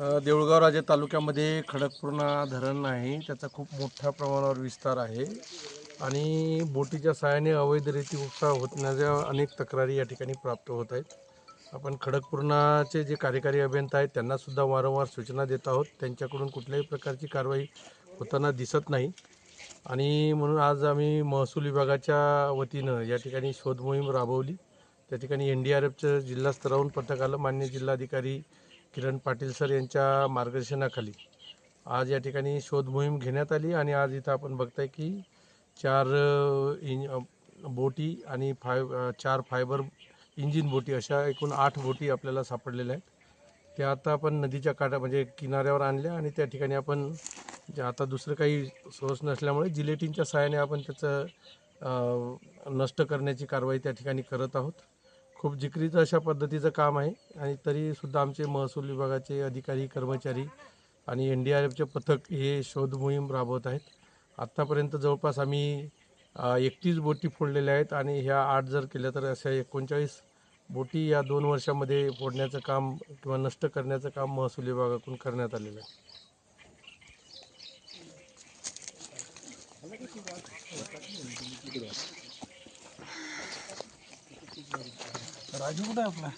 देऊळगाव राजा तालुक्यामध्ये खडकपूर्णा धरण आहे त्याचा खूप मोठ्या प्रमाणावर विस्तार आहे. आणि बोटीच्या सहाय्याने अवैध रेती उपसा होण्याच्या अनेक तक्रारी या ठिकाणी प्राप्त होत आहेत. आपण खडकपूर्णाचे जे कार्यकारी अभियंता आहेत त्यांनासुद्धा वारंवार सूचना देत आहोत. त्यांच्याकडून कुठल्याही प्रकारची कारवाई होताना दिसत नाही. आणि म्हणून आज आम्ही महसूल विभागाच्या वतीनं या ठिकाणी शोधमोहीम राबवली. त्या ठिकाणी एन डी आर एफचं जिल्हास्तरावरून पथक आलं. मान्य जिल्हाधिकारी किरण पाटील सर यांच्या मार्गदर्शनाखाली आज या ठिकाणी शोध मोहीम घेण्यात आली आणि आज इथं आपण बघताय की चार इंज बोटी आणि फाय चार फायबर इंजिन बोटी अशा एकूण आठ बोटी आपल्याला सापडलेल्या आहेत. त्या आता आपण नदीच्या काठा म्हणजे किनाऱ्यावर आणल्या आणि त्या ठिकाणी आपण जे आता दुसरं काही सोर्स नसल्यामुळे जिलेटिनच्या सहाय्याने आपण त्याचं नष्ट करण्याची कारवाई त्या ठिकाणी करत आहोत. खूप जिक्रीचं अशा पद्धतीचं काम आहे. आणि तरीसुद्धा आमचे महसूल विभागाचे अधिकारी कर्मचारी आणि एन डी आर एफचे पथक हे शोध मोहीम राबवत आहेत. आत्तापर्यंत जवळपास आम्ही एकतीस बोटी फोडलेल्या आहेत आणि ह्या आठ जर केल्या तर अशा एकोणचाळीस बोटी या दोन वर्षामध्ये फोडण्याचं काम किंवा नष्ट करण्याचं काम महसूल विभागाकडून करण्यात आलेलं आहे. राजू कुठे आहे आपला?